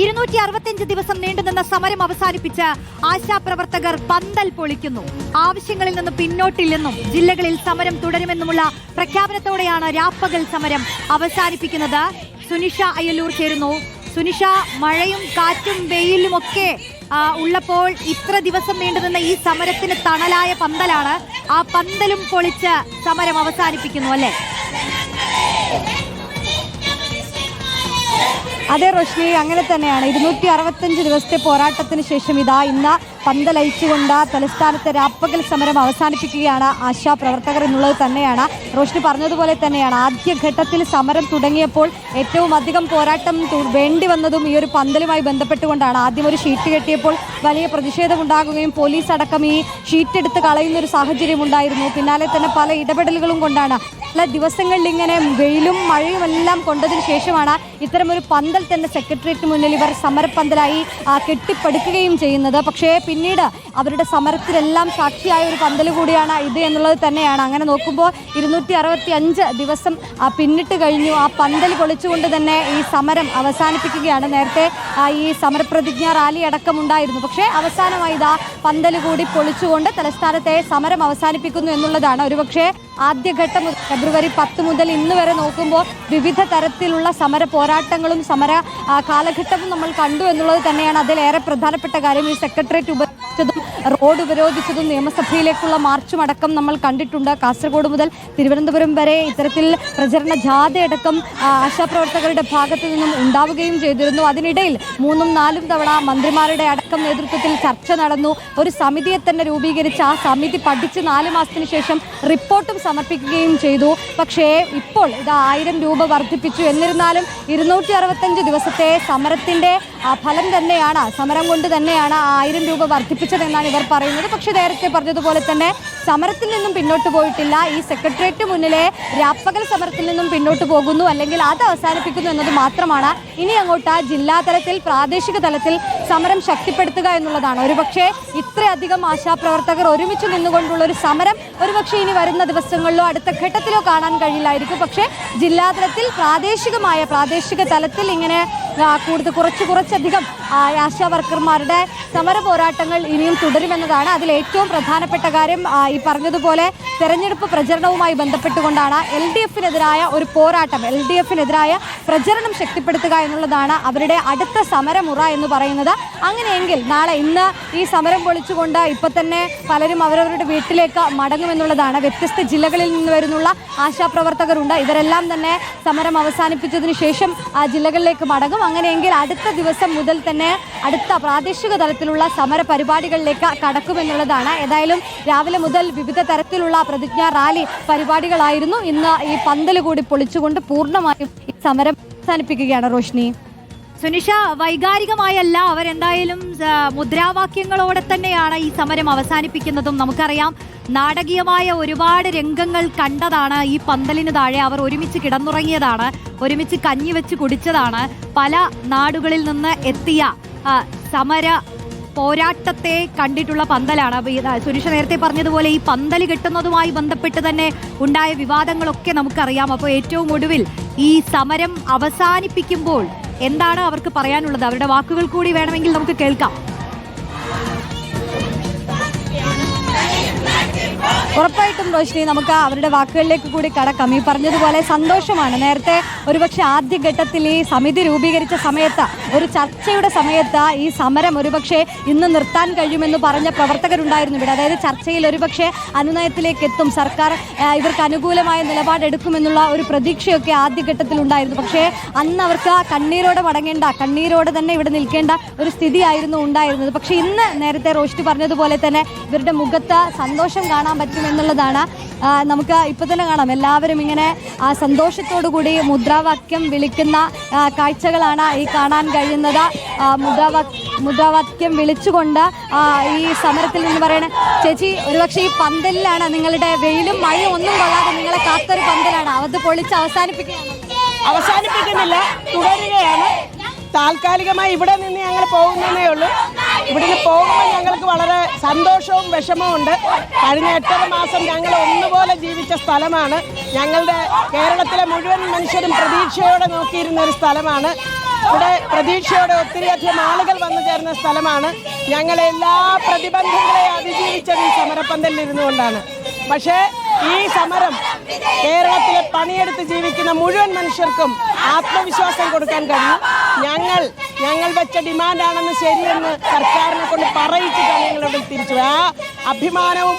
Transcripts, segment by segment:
ഇരുന്നൂറ്റി അറുപത്തിയഞ്ച് ദിവസം നീണ്ടുനിന്ന സമരം അവസാനിപ്പിച്ച് ആശാപ്രവർത്തകർ പന്തൽ പൊളിക്കുന്നു. ആവശ്യങ്ങളിൽ നിന്ന് പിന്നോട്ടില്ലെന്നും ജില്ലകളിൽ സമരം തുടരുമെന്നുമുള്ള പ്രഖ്യാപനത്തോടെയാണ് രാപ്പകൽ സമരം അവസാനിപ്പിക്കുന്നത്. സുനിഷ അയ്യല്ലൂർ ചേരുന്നു. സുനിഷ മഴയും കാറ്റും വെയിലും ഒക്കെ ഉള്ളപ്പോൾ ഇത്ര ദിവസം നീണ്ടുനിന്ന ഈ സമരത്തിന് തണലായ പന്തലാണ്. ആ പന്തലും പൊളിച്ച് സമരം അവസാനിപ്പിക്കുന്നു അല്ലേ? അതെ റോഷ്നി അങ്ങനെ തന്നെയാണ്. ഇരുന്നൂറ്റി അറുപത്തഞ്ച് ദിവസത്തെ പോരാട്ടത്തിന് ശേഷം ഇതാ ഇന്ന് പന്തലയിച്ചുകൊണ്ട് തലസ്ഥാനത്തെ രാപ്പകൽ സമരം അവസാനിപ്പിക്കുകയാണ് ആശാ പ്രവർത്തകർ എന്നുള്ളത് തന്നെയാണ്. റോഷ്നി പറഞ്ഞതുപോലെ തന്നെയാണ്. ആദ്യഘട്ടത്തിൽ സമരം തുടങ്ങിയപ്പോൾ ഏറ്റവും അധികം പോരാട്ടം വേണ്ടി വന്നതും ഈ ഒരു പന്തലുമായി ബന്ധപ്പെട്ടുകൊണ്ടാണ്. ആദ്യം ഒരു ഷീറ്റ് കെട്ടിയപ്പോൾ വലിയ പ്രതിഷേധമുണ്ടാകുകയും പോലീസ് അടക്കം ഈ ഷീറ്റ് എടുത്ത് കളയുന്ന ഒരു സാഹചര്യം ഉണ്ടായിരുന്നു. പിന്നാലെ തന്നെ പല ഇടപെടലുകളും കൊണ്ടാണ്. പല ദിവസങ്ങളിൽ ഇങ്ങനെ വെയിലും മഴയും എല്ലാം കൊണ്ടതിന് ശേഷമാണ് ഇത്തരം ഒരു പന്തൽ തന്നെ സെക്രട്ടേറിയറ്റ് മുന്നിൽ ഇവർ സമരപ്പന്തലായി കെട്ടിപ്പടുക്കുകയും ചെയ്യുന്നത്. പക്ഷേ പിന്നീട് അവരുടെ സമരത്തിലെല്ലാം സാക്ഷിയായ ഒരു പന്തൽ കൂടിയാണ് ഇത് എന്നുള്ളത് തന്നെയാണ്. അങ്ങനെ നോക്കുമ്പോൾ ഇരുന്നൂറ്റി അറുപത്തി അഞ്ച് ദിവസം പിന്നിട്ട് കഴിഞ്ഞു. ആ പന്തൽ പൊളിച്ചുകൊണ്ട് തന്നെ ഈ സമരം അവസാനിപ്പിക്കുകയാണ്. നേരത്തെ ഈ സമരപ്രതിജ്ഞ റാലി അടക്കം ഉണ്ടായിരുന്നു. പക്ഷേ അവസാനമായി ഇതാ പന്തൽ കൂടി പൊളിച്ചുകൊണ്ട് തലസ്ഥാനത്തെ സമരം അവസാനിപ്പിക്കുന്നു എന്നുള്ളതാണ്. ഒരുപക്ഷേ ആദ്യഘട്ടം ഫെബ്രുവരി പത്ത് മുതൽ ഇന്ന് വരെ നോക്കുമ്പോൾ വിവിധ തരത്തിലുള്ള സമര പോരാട്ടങ്ങളും സമര കാലഘട്ടവും നമ്മൾ കണ്ടു എന്നുള്ളത് തന്നെയാണ് അതിലേറെ പ്രധാനപ്പെട്ട കാര്യം ഈ സെക്രട്ടേറിയറ്റ് ഉപരോധിച്ചതും റോഡ് ഉപരോധിച്ചതും നിയമസഭയിലേക്കുള്ള മാർച്ചും അടക്കം നമ്മൾ കണ്ടിട്ടുണ്ട്. കാസർഗോഡ് മുതൽ തിരുവനന്തപുരം വരെ ഇത്തരത്തിൽ പ്രചരണ ജാഥയടക്കം ആശാപ്രവർത്തകരുടെ ഭാഗത്തു നിന്നും ഉണ്ടാവുകയും ചെയ്തിരുന്നു. അതിനിടയിൽ മൂന്നും നാലും തവണ മന്ത്രിമാരുടെ അടക്കം നേതൃത്വത്തിൽ ചർച്ച നടന്നു. ഒരു സമിതിയെ തന്നെ രൂപീകരിച്ച് ആ സമിതി പഠിച്ച് നാല് മാസത്തിന് ശേഷം റിപ്പോർട്ടും സമർപ്പിക്കുകയും ചെയ്തു. പക്ഷേ ഇപ്പോൾ ഇത് ആയിരം രൂപ വർദ്ധിപ്പിച്ചു. എന്നിരുന്നാലും ഇരുന്നൂറ്റി അറുപത്തഞ്ച് ദിവസത്തെ സമരത്തിന്റെ ഫലം തന്നെയാണ് സമരം കൊണ്ട് തന്നെയാണ് ആയിരം രൂപ വർദ്ധിപ്പിച്ചതെന്നാണ് ഇവർ പറയുന്നത്. പക്ഷേ നേരത്തെ പറഞ്ഞതുപോലെ തന്നെ സമരത്തിൽ നിന്നും പിന്നോട്ട് പോയിട്ടില്ല. ഈ സെക്രട്ടേറിയറ്റ് മുന്നിലെ രാപ്പകൽ സമരത്തിൽ നിന്നും പിന്നോട്ട് പോകുന്നു. അല്ലെങ്കിൽ അത് അവസാനിപ്പിക്കുന്നു എന്നത് മാത്രമാണ്. ഇനി അങ്ങോട്ട് ജില്ലാ തലത്തിൽ പ്രാദേശിക തലത്തിൽ സമരം ശക്തിപ്പെടുത്തുക എന്നുള്ളതാണ്. ഒരുപക്ഷെ ഇത്രയധികം ആശാപ്രവർത്തകർ ഒരുമിച്ച് നിന്നുകൊണ്ടുള്ള ഒരു സമരം ഒരുപക്ഷെ ഇനി വരുന്ന ദിവസങ്ങളിലോ അടുത്ത ഘട്ടത്തിലോ കാണാൻ കഴിയില്ലായിരിക്കും. പക്ഷേ ജില്ലാതലത്തിൽ പ്രാദേശികമായ പ്രാദേശിക തലത്തിൽ ഇങ്ങനെ കൂടുതൽ കുറച്ച് കുറച്ചധികം ആശാ വർക്കർമാരുടെ സമര പോരാട്ടങ്ങൾ ഇനിയും തുടരുമെന്നതാണ് അതിൽ ഏറ്റവും പ്രധാനപ്പെട്ട കാര്യം. ഈ പറഞ്ഞതുപോലെ തെരഞ്ഞെടുപ്പ് പ്രചരണവുമായി ബന്ധപ്പെട്ടുകൊണ്ടാണ് എൽ ഡി എഫിനെതിരായ ഒരു പോരാട്ടം എൽ ഡി എഫിനെതിരായ പ്രചരണം ശക്തിപ്പെടുത്തുക എന്നുള്ളതാണ് അവരുടെ അടുത്ത സമരമുറ എന്ന് പറയുന്നത്. അങ്ങനെയെങ്കിൽ നാളെ ഇന്ന് ഈ സമരം പൊളിച്ചുകൊണ്ട് ഇപ്പൊ തന്നെ പലരും അവരവരുടെ വീട്ടിലേക്ക് മടങ്ങുമെന്നുള്ളതാണ്. വ്യത്യസ്ത ജില്ലകളിൽ നിന്ന് വരുന്നുള്ള ആശാപ്രവർത്തകരുണ്ട് ഇവരെല്ലാം തന്നെ സമരം അവസാനിപ്പിച്ചതിന് ശേഷം ആ ജില്ലകളിലേക്ക് മടങ്ങും. അങ്ങനെയെങ്കിൽ അടുത്ത ദിവസം മുതൽ തന്നെ അടുത്ത പ്രാദേശിക തലത്തിലുള്ള സമര പരിപാടികളിലേക്ക് കടക്കുമെന്നുള്ളതാണ്. ഏതായാലും രാവിലെ മുതൽ വിവിധ തരത്തിലുള്ള പ്രതിജ്ഞാ റാലി പരിപാടികളായിരുന്നു. ഇന്ന് ഈ പന്തൽ കൂടി പൊളിച്ചുകൊണ്ട് പൂർണമായും സമരം അവസാനിപ്പിക്കുകയാണ് റോഷ്നി. സുനിഷ വൈകാരികമായല്ല അവരെന്തായാലും മുദ്രാവാക്യങ്ങളോടെ തന്നെയാണ് ഈ സമരം അവസാനിപ്പിക്കുന്നതും നമുക്കറിയാം. നാടകീയമായ ഒരുപാട് രംഗങ്ങൾ കണ്ടതാണ്. ഈ പന്തലിന് താഴെ അവർ ഒരുമിച്ച് കിടന്നുറങ്ങിയതാണ്. ഒരുമിച്ച് കഞ്ഞി വെച്ച് കുടിച്ചതാണ്. പല നാടുകളിൽ നിന്ന് എത്തിയ സമര പോരാട്ടത്തെ കണ്ടിട്ടുള്ള പന്തലാണ്. സുനിഷ നേരത്തെ പറഞ്ഞതുപോലെ ഈ പന്തൽ കെട്ടുന്നതുമായി ബന്ധപ്പെട്ട് തന്നെ ഉണ്ടായ വിവാദങ്ങളൊക്കെ നമുക്കറിയാം. അപ്പോൾ ഏറ്റവും ഒടുവിൽ ഈ സമരം അവസാനിപ്പിക്കുമ്പോൾ എന്താണ് അവർക്ക് പറയാനുള്ളത്? അവരുടെ വാക്കുകൾ കൂടി വേണമെങ്കിൽ നമുക്ക് കേൾക്കാം. ഉറപ്പായിട്ടും റോഷിനി നമുക്ക് അവരുടെ വാക്കുകളിലേക്ക് കൂടി കടക്കാം. ഈ പറഞ്ഞതുപോലെ സന്തോഷമാണ്. നേരത്തെ ഒരുപക്ഷെ ആദ്യഘട്ടത്തിൽ ഈ സമിതി രൂപീകരിച്ച സമയത്ത് ഒരു ചർച്ചയുടെ സമയത്ത് ഈ സമരം ഒരുപക്ഷെ ഇന്ന് നിർത്താൻ കഴിയുമെന്ന് പറഞ്ഞ പ്രവർത്തകരുണ്ടായിരുന്നു ഇവിടെ. അതായത് ചർച്ചയിൽ ഒരുപക്ഷെ അനുനയത്തിലേക്ക് എത്തും. സർക്കാർ ഇവർക്ക് അനുകൂലമായ നിലപാടെടുക്കുമെന്നുള്ള ഒരു പ്രതീക്ഷയൊക്കെ ആദ്യഘട്ടത്തിൽ ഉണ്ടായിരുന്നു. പക്ഷേ അന്ന് അവർക്ക് കണ്ണീരോടെ മടങ്ങേണ്ട കണ്ണീരോടെ തന്നെ ഇവിടെ നിൽക്കേണ്ട ഒരു സ്ഥിതിയായിരുന്നു ഉണ്ടായിരുന്നത്. പക്ഷേ ഇന്ന് നേരത്തെ റോഷ്ടി പറഞ്ഞതുപോലെ തന്നെ ഇവരുടെ മുഖത്ത് സന്തോഷം കാണാൻ പറ്റുമെന്നുള്ളതാണ് ആ, നമുക്ക് ഇപ്പൊ തന്നെ കാണാം. എല്ലാവരും ഇങ്ങനെ ആ സന്തോഷത്തോടു കൂടി മുദ്രാവാക്യം വിളിക്കുന്ന കാഴ്ചകളാണ് ഈ കാണാൻ കഴിയുന്നത്. മുദ്രാവാ മുദ്രാവാക്യം വിളിച്ചുകൊണ്ട് ഈ സമരത്തിൽ നിന്ന് പറയണ ചേച്ചി ഒരുപക്ഷെ ഈ പന്തലിലാണ് നിങ്ങളുടെ വെയിലും മഴയും ഒന്നും കൊള്ളാതെ നിങ്ങളെ കാത്തൊരു പന്തലാണ്. അത് പൊളിച്ച് അവസാനിപ്പിക്കുന്നില്ല. തുടരുകയാണ്. താൽക്കാലികമായി ഇവിടെ നിന്ന് ഞങ്ങൾ പോകുന്നതേ ഉള്ളൂ. ഇവിടുന്ന് പോകുമ്പോൾ ഞങ്ങൾക്ക് വളരെ സന്തോഷവും വിഷമവും ഉണ്ട്. കഴിഞ്ഞ എട്ടര മാസം ഞങ്ങൾ ഒന്നുപോലെ ജീവിച്ച സ്ഥലമാണ്. ഞങ്ങളുടെ കേരളത്തിലെ മുഴുവൻ മനുഷ്യരും പ്രതീക്ഷയോടെ നോക്കിയിരുന്ന ഒരു സ്ഥലമാണ്. ഇവിടെ പ്രതീക്ഷയോടെ ഒത്തിരിയധികം ആളുകൾ വന്നു ചേർന്ന സ്ഥലമാണ്. ഞങ്ങൾ എല്ലാ പ്രതിബന്ധങ്ങളെയും അതിജീവിച്ചത് ഈ സമരപ്പന്തലിൽ ഇരുന്നുകൊണ്ടാണ്. പക്ഷേ ഈ സമരം കേരളത്തിലെ പണിയെടുത്ത് ജീവിക്കുന്ന മുഴുവൻ മനുഷ്യർക്കും ആത്മവിശ്വാസം കൊടുക്കാൻ കഴിയും ഞങ്ങൾ ഞങ്ങൾ വെച്ച ഡിമാൻഡാണെന്ന് ശരിയെന്ന് സർക്കാരിനെ കൊണ്ട് പറയിച്ചിട്ടാണ് ഞങ്ങളോട് തിരിച്ചു ആ അഭിമാനവും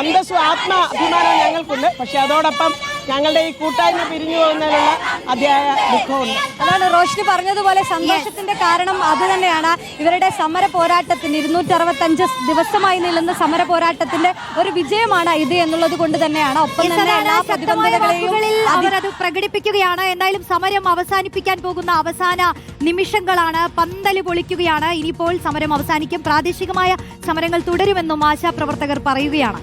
അന്തസ്സും ആത്മ അഭിമാനവും ഞങ്ങൾക്കുണ്ട്. പക്ഷെ അതോടൊപ്പം ഞങ്ങളുടെ ഈ കൂട്ടായ്മ പിരിഞ്ഞു പോകുന്നതിനുള്ള അതിയായ ദുഃഖമുണ്ട്. അതാണ് റോഷിനി പറഞ്ഞതുപോലെ സന്തോഷത്തിന്റെ കാരണം അത് തന്നെയാണ്. ഇവരുടെ സമര പോരാട്ടത്തിന് ഇരുന്നൂറ്റി അറുപത്തഞ്ച് ദിവസമായി നീളുന്ന സമര പോരാട്ടത്തിന്റെ ഒരു വിജയമാണ് ഇത് എന്നുള്ളത് കൊണ്ട് തന്നെയാണ്. ഒപ്പം തന്നെ എല്ലാ അവരത് പ്രകടിപ്പിക്കുകയാണ്. എന്തായാലും സമരം അവസാനിപ്പിക്കാൻ പോകുന്ന അവസാന നിമിഷങ്ങളാണ്. പന്തൽ പൊളിക്കുകയാണ്. ഇനിയിപ്പോൾ സമരം അവസാനിക്കും. പ്രാദേശികമായ സമരങ്ങൾ തുടരുമെന്നും ആശാപ്രവർത്തകർ പറയുകയാണ്.